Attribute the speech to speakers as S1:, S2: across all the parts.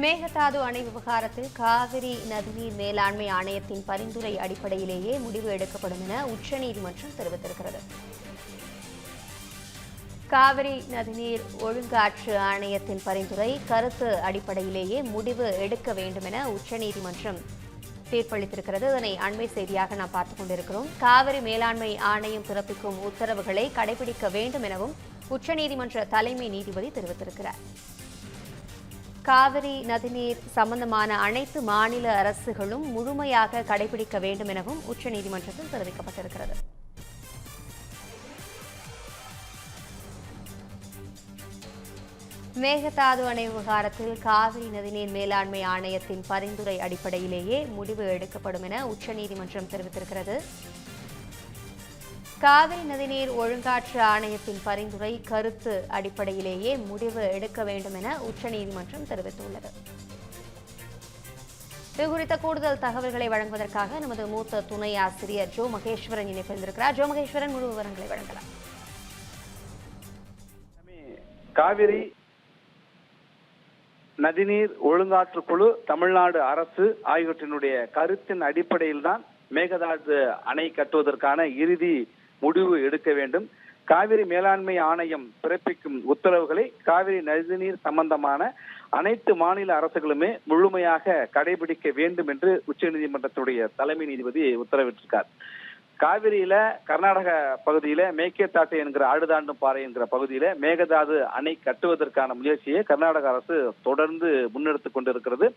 S1: மேகதாது அணை விவகாரத்தில் காவிரி நதிநீர் மேலாண்மை ஆணையத்தின் பரிந்துரை அடிப்படையிலேயே முடிவு எடுக்கப்படும் என உச்சநீதிமன்றம் தெரிவித்திருக்கிறது. காவிரி நதிநீர் ஒழுங்காற்று ஆணையத்தின் பரிந்துரை கருத்து அடிப்படையிலேயே முடிவு எடுக்க வேண்டும் என உச்சநீதிமன்றம் தீர்ப்பளித்திருக்கிறது. இதனை அண்மை செய்தியாக நாம் பார்த்துக் கொண்டிருக்கிறோம். காவிரி மேலாண்மை ஆணையம் பிறப்பிக்கும் உத்தரவுகளை கடைபிடிக்க வேண்டும் எனவும் உச்சநீதிமன்ற தலைமை நீதிபதி தெரிவித்திருக்கிறார். காவிரி நதிநீர் சம்பந்தமான அனைத்து மாநில அரசுகளும் முழுமையாக கடைபிடிக்க வேண்டும் எனவும் உச்சநீதிமன்றத்தில் தெரிவிக்கப்பட்டிருக்கிறது. மேகதாது அணை விவகாரத்தில் காவிரி நதிநீர் மேலாண்மை ஆணையத்தின் பரிந்துரை அடிப்படையிலேயே முடிவு எடுக்கப்படும் என உச்சநீதிமன்றம் தெரிவித்திருக்கிறது. காவிரி நதிநீர் ஒழுங்காற்று ஆணையத்தின் பரிந்துரை கருத்து அடிப்படையிலேயே முடிவு எடுக்க வேண்டும் என உச்சநீதிமன்றம் தெரிவித்துள்ளது. இது குறித்த கூடுதல் தகவல்களை வழங்குவதற்காக நமது மூத்த துணை ஆசிரியர் ஜோ மகேஸ்வரன் இணைப்பிருந்திருக்கிறார் ஜோ மகேஸ்வரன் முழு விவரங்களை வழங்கலாம்.
S2: காவிரி நதிநீர் ஒழுங்காற்று குழு தமிழ்நாடு அரசு ஆகியவற்றினுடைய கருத்தின் அடிப்படையில் தான் மேகதாது அணை கட்டுவதற்கான இறுதி முடிவு எடுக்க வேண்டும். காவிரி மேலாண்மை ஆணையம் பிறப்பிக்கும் உத்தரவுகளை காவிரி நதிநீர் சம்பந்தமான அனைத்து மாநில அரசுகளுமே முழுமையாக கடைபிடிக்க வேண்டும் என்று உச்சநீதிமன்றத்துடைய தலைமை நீதிபதி உத்தரவிட்டிருக்கார். காவிரியில கர்நாடக பகுதியில மேக்கேத்தாட்டை என்கிற ஆடுதாண்டும் பாறை என்கிற பகுதியில மேகதாது அணை கட்டுவதற்கான முயற்சியை கர்நாடக அரசு தொடர்ந்து முன்னெடுத்து கொண்டிருக்கிறது.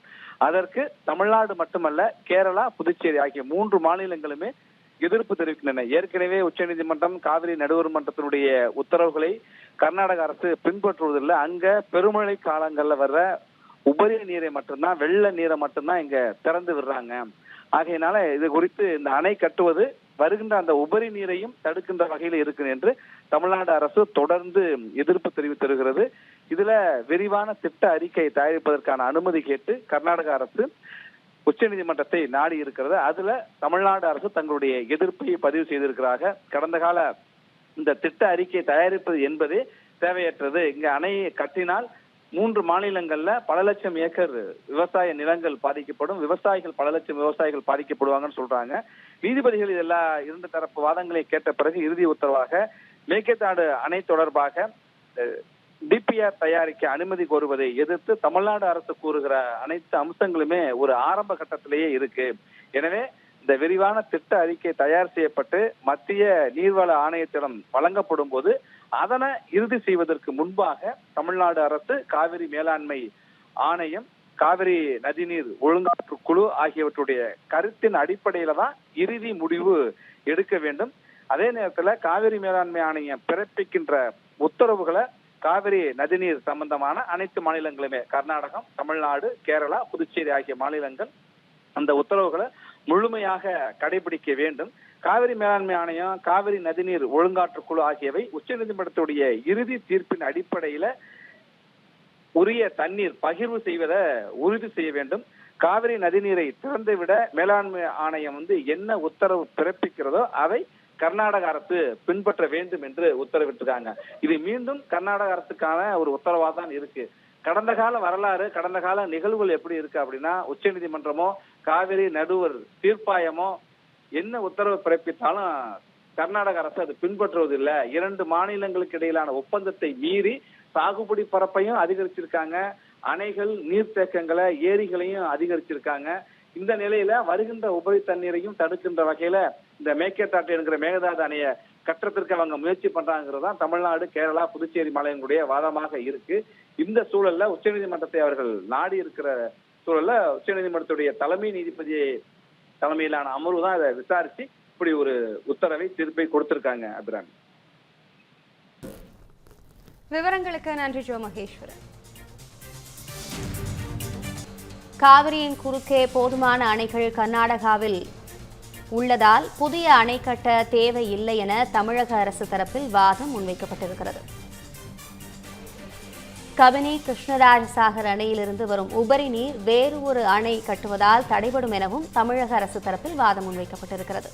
S2: அதற்கு தமிழ்நாடு மட்டுமல்ல கேரளா புதுச்சேரி ஆகிய மூன்று மாநிலங்களுமே எதிர்ப்பு தெரிவிக்கின்றன. ஏற்கனவே உச்சநீதிமன்றம் காவிரி நடுவர் மன்றத்தினுடைய உத்தரவுகளை கர்நாடக அரசு பின்பற்றுவதில்லை. அங்க பெருமழை காலங்கள்ல வர்ற உபரி நீரை மட்டும்தான் வெள்ள நீரை மட்டும்தான் இங்க திறந்து விடுறாங்க. ஆகையினால இது குறித்து இந்த அணை கட்டுவது வருகின்ற அந்த உபரி நீரையும் தடுக்கின்ற வகையில் இருக்கு என்று தமிழ்நாடு அரசு தொடர்ந்து எதிர்ப்பு தெரிவித்திருக்கிறது. இதுல விரிவான திட்ட அறிக்கை தயாரிப்பதற்கான அனுமதி கேட்டு கர்நாடக அரசு உச்சநீதிமன்றத்தை நாடி இருக்கிறது. அதுல தமிழ்நாடு அரசு தங்களுடைய எதிர்ப்பை பதிவு செய்திருக்கிறாங்க கடந்த கால இந்த திட்ட அறிக்கை தயாரிப்பது என்பது தேவையற்றது. இங்க அணையை கட்டினால் மூன்று மாநிலங்கள்ல பல லட்சம் ஏக்கர் விவசாய நிலங்கள் பாதிக்கப்படும். விவசாயிகள் பல லட்சம் விவசாயிகள் பாதிக்கப்படுவாங்கன்னு சொல்றாங்க. நீதிபதிகள் இதெல்லாம் இரண்டு தரப்பு வாதங்களை கேட்ட பிறகு இறுதி உத்தரவாக மேகதாடு அணை தொடர்பாக டிபிஆர் தயாரிக்க அனுமதி கோருவதை எதிர்த்து தமிழ்நாடு அரசு கூறுகிற அனைத்து அம்சங்களுமே ஒரு ஆரம்ப கட்டத்திலேயே இருக்கு. எனவே இந்த விரிவான திட்ட அறிக்கை தயார் செய்யப்பட்டு மத்திய நீர்வள ஆணையத்திடம் வழங்கப்படும் போது அதனை இறுதி செய்வதற்கு முன்பாக தமிழ்நாடு அரசு காவிரி மேலாண்மை ஆணையம் காவிரி நதிநீர் ஒழுங்காற்று குழு ஆகியவற்றுடைய கருத்தின் அடிப்படையில தான் இறுதி முடிவு எடுக்க வேண்டும். அதே நேரத்தில் காவிரி மேலாண்மை ஆணையம் பிறப்பிக்கின்ற உத்தரவுகளை காவிரி நதிநீர் சம்பந்தமான அனைத்து மாநிலங்களுமே கர்நாடகம் தமிழ்நாடு கேரளா புதுச்சேரி ஆகிய மாநிலங்கள் அந்த உத்தரவுகளை முழுமையாக கடைபிடிக்க வேண்டும். காவிரி மேலாண்மை ஆணையம் காவிரி நதிநீர் ஒழுங்காற்று குழு ஆகியவை உச்சநீதிமன்றத்துடைய இறுதி தீர்ப்பின் அடிப்படையில உரிய தண்ணீர் பகிர்வு செய்வதை உறுதி செய்ய வேண்டும். காவிரி நதிநீரை திறந்துவிட மேலாண்மை ஆணையம் வந்து என்ன உத்தரவு பிறப்பிக்கிறதோ அதை கர்நாடக அரசு பின்பற்ற வேண்டும் என்று உத்தரவிட்டிருக்காங்க. இது மீண்டும் கர்நாடக அரசுக்கான ஒரு உத்தரவா தான் இருக்கு. கடந்த கால வரலாறு கடந்த கால நிகழ்வுகள் எப்படி இருக்கு அப்படின்னா உச்சநீதிமன்றமோ காவிரி நடுவர் தீர்ப்பாயமோ என்ன உத்தரவு பிறப்பித்தாலும் கர்நாடக அரசு அது பின்பற்றுவதில்லை. இரண்டு மாநிலங்களுக்கு இடையிலான ஒப்பந்தத்தை மீறி சாகுபடி பரப்பையும் அதிகரிச்சிருக்காங்க. அணைகள் நீர்த்தேக்கங்களை ஏரிகளையும் அதிகரிச்சிருக்காங்க. இந்த நிலையில வருகின்ற உபரி தண்ணீரையும் தடுக்கின்ற வகையில இந்த மேக்கேத்தாட்டு என்கிற மேகதாது அணைய கட்டத்திற்கு அவங்க முயற்சி பண்றாங்கிறது தான் தமிழ்நாடு கேரளா புதுச்சேரி மாநிலங்களுடைய வாதமாக இருக்கு. இந்த சூழல்ல உச்சநீதிமன்றத்தை அவர்கள் நாடி இருக்கிற சூழல்ல உச்சநீதிமன்றத்துடைய தலைமை நீதிபதி தலைமையிலான அமர்வு தான் அதை விசாரிச்சு இப்படி ஒரு உத்தரவை தீர்ப்பை கொடுத்திருக்காங்க அபிராமி.
S1: விவரங்களுக்கு நன்றி ஜோ மகேஸ்வரன். காவிரியின் குறுக்கே போதுமான அணைகள் கர்நாடகாவில் உள்ளதால் புதிய அணை கட்ட தேவையில்லை என தமிழக அரசு தரப்பில் வாதம் முன்வைக்கப்பட்டிருக்கிறது. கபினி கிருஷ்ணராஜசாகர் அணையிலிருந்து வரும் உபரி நீர் வேறு ஒரு அணை கட்டுவதால் தடைபடும் எனவும் தமிழக அரசு தரப்பில் வாதம் முன்வைக்கப்பட்டிருக்கிறது.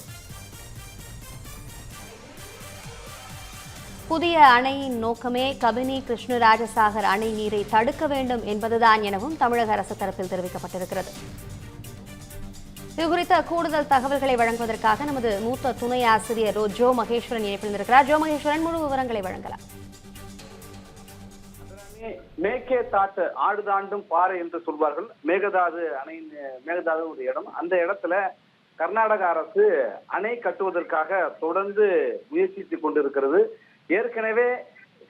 S1: புதிய அணையின் நோக்கமே கபினி கிருஷ்ணராஜசாகர் அணை நீரை தடுக்க வேண்டும் என்பதுதான் எனவும் தமிழக அரசு தரப்பில் தெரிவிக்கப்பட்டிருக்கிறது. இது குறித்த கூடுதல் தகவல்களை வழங்குவதற்காக நமது மூத்த துணை ஆசிரியர் ஜோ மகேஸ்வரன் இணைப்பிருந்திருக்கிறார் ஜோ மகேஸ்வரன் முழு விவரங்களை வழங்கலாம்.
S2: மேக்கே தாட்டு ஆடு தாண்டும் பாறை என்று சொல்வார்கள். மேகதாது அணையின் மேகதாது ஒரு இடம். அந்த இடத்துல கர்நாடக அரசு அணை கட்டுவதற்காக தொடர்ந்து முயற்சித்துக் கொண்டிருக்கிறது. ஏற்கனவே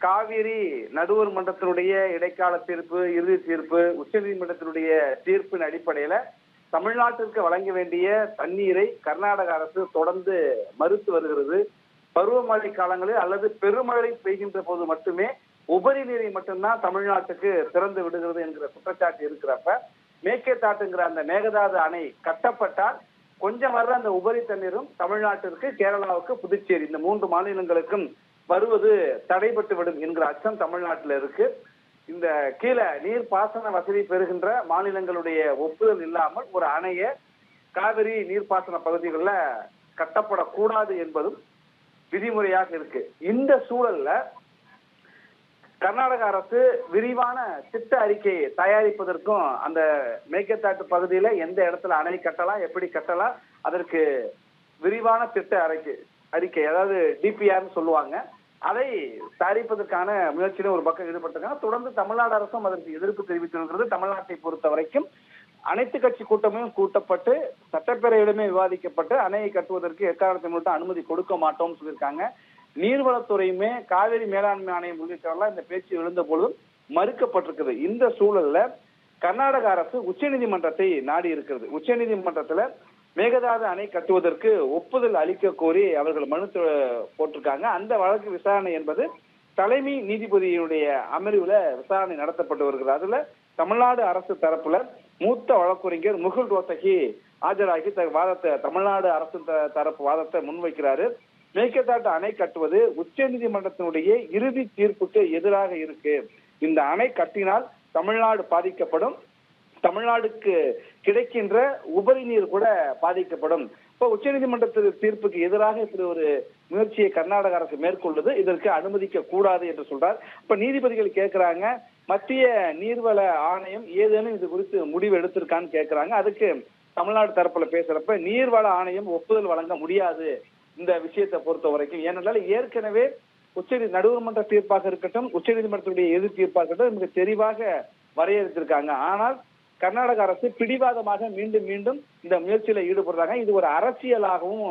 S2: காவிரி நடுவர் மன்றத்தினுடைய இடைக்கால தீர்ப்பு இறுதி தீர்ப்பு உச்சநீதிமன்றத்தினுடைய தீர்ப்பின் அடிப்படையில தமிழ்நாட்டிற்கு வழங்க வேண்டிய தண்ணீரை கர்நாடக அரசு தொடர்ந்து மறுத்து வருகிறது. பருவமழை காலங்களில் அல்லது பெருமழை பெய்கின்ற போது மட்டுமே உபரி நீரை மட்டும்தான் தமிழ்நாட்டுக்கு திறந்து விடுகிறது என்கிற குற்றச்சாட்டு இருக்கிறப்ப மேற்கேத்தாட்டுங்கிற அந்த மேகதாது அணை கட்டப்பட்டால் கொஞ்சம் வர்ற அந்த உபரி தண்ணீரும் தமிழ்நாட்டிற்கு கேரளாவுக்கு புதுச்சேரி இந்த மூன்று மாநிலங்களுக்கும் வருவது தடைபட்டு விடும் என்கிற அச்சம் தமிழ்நாட்டில் இருக்கு. இந்த கீழே நீர் பாசன வசதி பெறுகின்ற மாநிலங்களுடைய ஒப்புதல் இல்லாமல் ஒரு அணையை காவிரி நீர்ப்பாசன பகுதிகளில் கட்டப்படக்கூடாது என்பதும் விதிமுறையாக இருக்கு. இந்த சூழல்ல கர்நாடக அரசு விரிவான திட்ட அறிக்கையை தயாரிப்பதற்கும் அந்த மேக்கத்தாட்டு பகுதியில எந்த இடத்துல அணை கட்டலாம் எப்படி கட்டலாம் அதற்கு விரிவான திட்ட அறிக்கை அறிக்கை அதாவது டிபிஆர்னு சொல்லுவாங்க. அதை தயாரிப்பதற்கான முயற்சியில ஒரு பக்கம் ஈடுபட்டிருக்காங்க. தொடர்ந்து தமிழ்நாடு அரசும் அதற்கு எதிர்ப்பு தெரிவித்திருக்கிறது. தமிழ்நாட்டை பொறுத்த வரைக்கும் அனைத்து கட்சி கூட்டமும் கூட்டப்பட்டு சட்டப்பேரவையிலுமே விவாதிக்கப்பட்டு அணையை கட்டுவதற்கு எக்காரணத்தை மட்டும் அனுமதி கொடுக்க மாட்டோம்னு சொல்லியிருக்காங்க. நீர்வளத்துறையுமே காவிரி மேலாண்மை ஆணையம் உள்ளிட்டவர்களாம் இந்த பேச்சு எழுந்த பொழுதும் மறுக்கப்பட்டிருக்குது. இந்த சூழல்ல கர்நாடக அரசு உச்சநீதிமன்றத்தை நாடி இருக்கிறது உச்சநீதிமன்றத்துல மேகதாது அணை கட்டுவதற்கு ஒப்புதல் அளிக்க கோரி அவர்கள் மனு தொ- போட்டிருக்காங்க. அந்த வழக்கு விசாரணை என்பது தலைமை நீதிபதியினுடைய அமர்வுல விசாரணை நடத்தப்பட்டு வருகிறது. அதுல தமிழ்நாடு அரசு தரப்புல மூத்த வழக்கறிஞர் முகுல் ரோத்தகி ஆஜராகி த- வாதத்தை தமிழ்நாடு அரசு த- தரப்பு வாதத்தை முன்வைக்கிறாரு. மேற்கத்தாட்டு அணை கட்டுவது உச்ச நீதிமன்றத்தினுடைய இறுதி தீர்ப்புக்கு எதிராக இருக்கு. இந்த அணை கட்டினால் தமிழ்நாடு பாதிக்கப்படும். தமிழ்நாடுக்கு கிடைக்கின்ற உபரி நீர் கூட பாதிக்கப்படும். இப்போ உச்சநீதிமன்றத்து தீர்ப்புக்கு எதிராக இப்படி ஒரு முயற்சியை கர்நாடக அரசு மேற்கொள்ளுது. இதற்கு அனுமதிக்க கூடாது என்று சொல்றார். இப்ப நீதிபதிகள் கேட்கிறாங்க மத்திய நீர்வள ஆணையம் ஏதேனும் இது குறித்து முடிவு எடுத்திருக்கான்னு கேட்கிறாங்க. அதுக்கு தமிழ்நாடு தரப்புல பேசுறப்ப நீர்வள ஆணையம் ஒப்புதல் வழங்க முடியாது இந்த விஷயத்தை பொறுத்த வரைக்கும். ஏனென்றால் ஏற்கனவே உச்ச நடுவர்மன்ற தீர்ப்பாக இருக்கட்டும் உச்சநீதிமன்றத்துடைய எதிர் தீர்ப்பாக இருக்கட்டும் மிக தெளிவாக வரையறுத்திருக்காங்க. ஆனால் கர்நாடக அரசு பிடிவாதமாக மீண்டும் மீண்டும் இந்த முயற்சியில ஈடுபடுறாங்க. இது ஒரு அரசியலாகவும்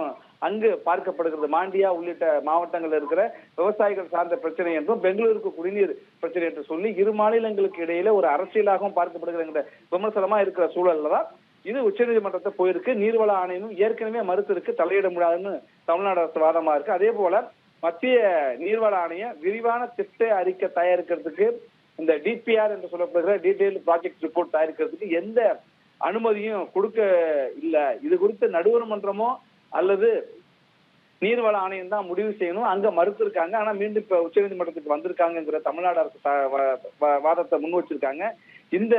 S2: அங்கு பார்க்கப்படுகிறது. மாண்டியா உள்ளிட்ட மாவட்டங்கள் இருக்கிற விவசாயிகள் சார்ந்த பிரச்சனை என்றும் பெங்களூருக்கு குடிநீர் பிரச்சனை என்று சொல்லி இரு மாநிலங்களுக்கு இடையில ஒரு அரசியலாகவும் பார்க்கப்படுகிற விமர்சனமா இருக்கிற சூழல்ல தான் இது உச்சநீதிமன்றத்தை போயிருக்கு. நீர்வள ஆணையமும் ஏற்கனவே மறுத்திருக்கு தலையிட முடியாதுன்னு தமிழ்நாடு அரசு வாதமா இருக்கு. அதே போல மத்திய நீர்வள ஆணையம் விரிவான திட்ட அறிக்கை தயாரிக்கிறதுக்கு இந்த டிபிஆர் என்று சொல்லப்படுகிற டீடைல் ப்ராஜெக்ட் ரிப்போர்ட் தயாரிக்கிறதுக்கு எந்த அனுமதியும் கொடுக்க இல்லை. இது குறித்து நடுவர் மன்றமோ அல்லது நீர்வள ஆணையம் தான் முடிவு செய்யணும். அங்க மறுத்திருக்காங்க ஆனா மீண்டும் இப்ப உச்சநீதிமன்றத்துக்கு வந்திருக்காங்கங்கிற தமிழ்நாடு அரசு வ- வாதத்தை முன் வச்சிருக்காங்க. இந்த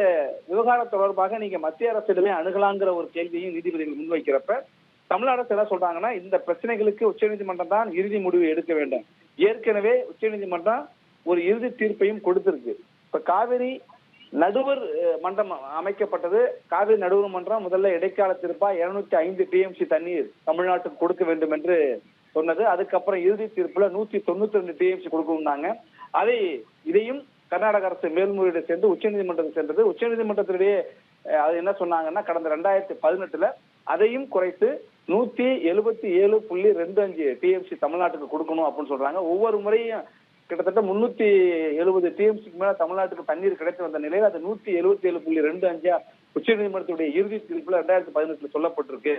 S2: விவகாரம் தொடர்பாக நீங்க மத்திய அரசிடமே அணுகலாங்கிற ஒரு கேள்வியும் நீதிபதிகள் முன்வைக்கிறப்ப தமிழ்நாடு அரசு என்ன சொல்றாங்கன்னா இந்த பிரச்சனைகளுக்கு உச்சநீதிமன்றம் தான் இறுதி முடிவு எடுக்க வேண்டும். ஏற்கனவே உச்சநீதிமன்றம் ஒரு இறுதி தீர்ப்பையும் கொடுத்திருக்கு. இப்ப காவிரி நடுவர் அஹ், மன்றம் அமைக்கப்பட்டது. காவிரி நடுவர் மன்றம் முதல்ல இடைக்கால தீர்ப்பா இருநூத்தி ஐந்து டிஎம்சி தண்ணீர் தமிழ்நாட்டுக்கு கொடுக்க வேண்டும் என்று சொன்னது. அதுக்கப்புறம் இறுதி தீர்ப்புல நூத்தி தொண்ணூத்தி ரெண்டு டிஎம்சி கொடுக்கணும்னாங்க. அதை இதையும் கர்நாடக அரசு மேல்முறையீடு சேர்ந்து உச்சநீதிமன்றத்தில் சென்றது. உச்சநீதிமன்றத்திலேயே அது என்ன சொன்னாங்கன்னா கடந்த ரெண்டாயிரத்தி பதினெட்டுல அதையும் குறைத்து நூத்தி எழுபத்தி ஏழு புள்ளி ரெண்டு அஞ்சு டிஎம்சி தமிழ்நாட்டுக்கு கொடுக்கணும் அப்படின்னு சொல்றாங்க. ஒவ்வொரு முறையும் கிட்டத்தட்ட முன்னூத்தி எழுபது டிஎம்சிக்கு மேல தமிழ்நாட்டுக்கு தண்ணீர் கிடைத்து வந்த நிலையில் அது நூத்தி எழுபத்தி ஏழு புள்ளி ரெண்டு அஞ்சா உச்சநீதிமன்றத்துடைய இறுதி தீர்ப்புல ரெண்டாயிரத்தி பதினெட்டுல சொல்லப்பட்டிருக்கு.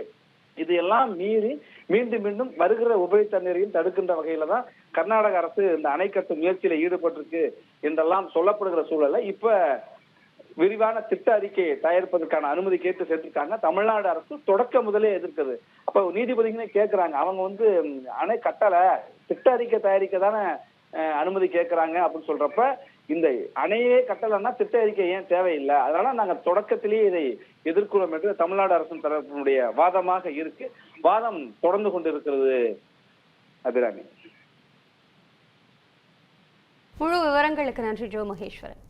S2: இதையெல்லாம் மீறி மீண்டும் மீண்டும் வருகிற உபரி தண்ணீரையும் தடுக்கின்ற வகையில தான் கர்நாடக அரசு இந்த அணை கட்டும் முயற்சியில ஈடுபட்டிருக்கு என்றெல்லாம் சொல்லப்படுகிற சூழல்ல இப்ப விரிவான திட்ட அறிக்கையை தயாரிப்பதற்கான அனுமதி கேட்டு சேர்த்திருக்காங்க. தமிழ்நாடு அரசு தொடக்க முதலே எதிர்க்குது. அப்ப நீதிபதிகளே கேட்கிறாங்க அவங்க வந்து அணை கட்டல. திட்ட அறிக்கை தயாரிக்க தானே அனுமதி கேக்குறாங்க அப்படின்னு சொல்றப்ப இந்த அணையே கட்டலைன்னா திட்ட அறிக்கை ஏன் தேவையில்லை? அதனால நாங்க தொடக்கத்திலேயே இதை எதிர்க்கிறோம் என்று தமிழ்நாடு அரசின் தரப்பினுடைய வாதமாக இருக்கு. வாதம் தொடர்ந்து கொண்டிருக்கிறது அபிராமி.
S1: முழு விவரங்களுக்கு நன்றி ஜோ மகேஸ்வரன்.